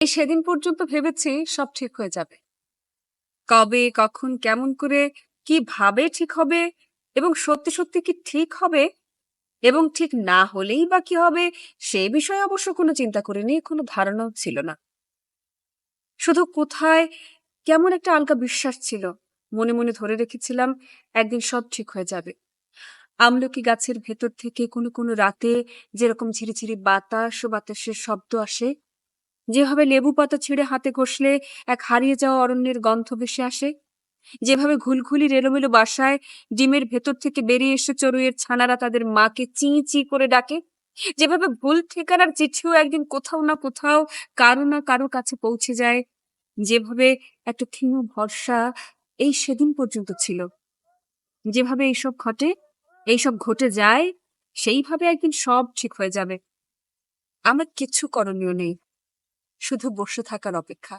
এই সেদিন পর্যন্ত ভেবেছি সব ঠিক হয়ে যাবে। কবে, কখন, কেমন করে কীভাবে ঠিক হবে এবং সত্যি সত্যি কি ঠিক হবে এবং ঠিক না হলেই বা কি হবে সে বিষয়ে অবশ্য কোনো চিন্তা করিনি কোনো ধারণাও ছিল না। শুধু কোথায় কেমন একটা আলকা বিশ্বাস ছিল মনে মনে ধরে রেখেছিলাম একদিন সব ঠিক হয়ে যাবে। আমলকি গাছের ভেতর থেকে কোনো কোনো রাতে যেরকম ঝিরিঝিরি বাতাস ও বাতাসের শব্দ আসে যেভাবে লেবু পাতা ছিঁড়ে হাতে ঘষলে এক হারিয়ে যাওয়া অরণ্যের গন্ধ ভেসে আসে, যেভাবে ঘুলঘুলি রেলোমেলো বাসায় ডিমের ভেতর থেকে বেরিয়ে এসে চড়ুইয়ের ছানারা তাদের মাকে চি চি করে ডাকে, যেভাবে ভুল ঠিকানার চিঠিও একদিন কোথাও না কোথাও কারও না কারও কাছে পৌঁছে যায়, যেভাবে একটা ক্ষীণ ভরসা এই সেদিন পর্যন্ত ছিল। যেভাবে এইসব ঘটে এইসব ঘটে যায়, সেইভাবে একদিন সব ঠিক হয়ে যাবে। আমার কিচ্ছু করণীয় নেই। শুধু বসে থাকার অপেক্ষা।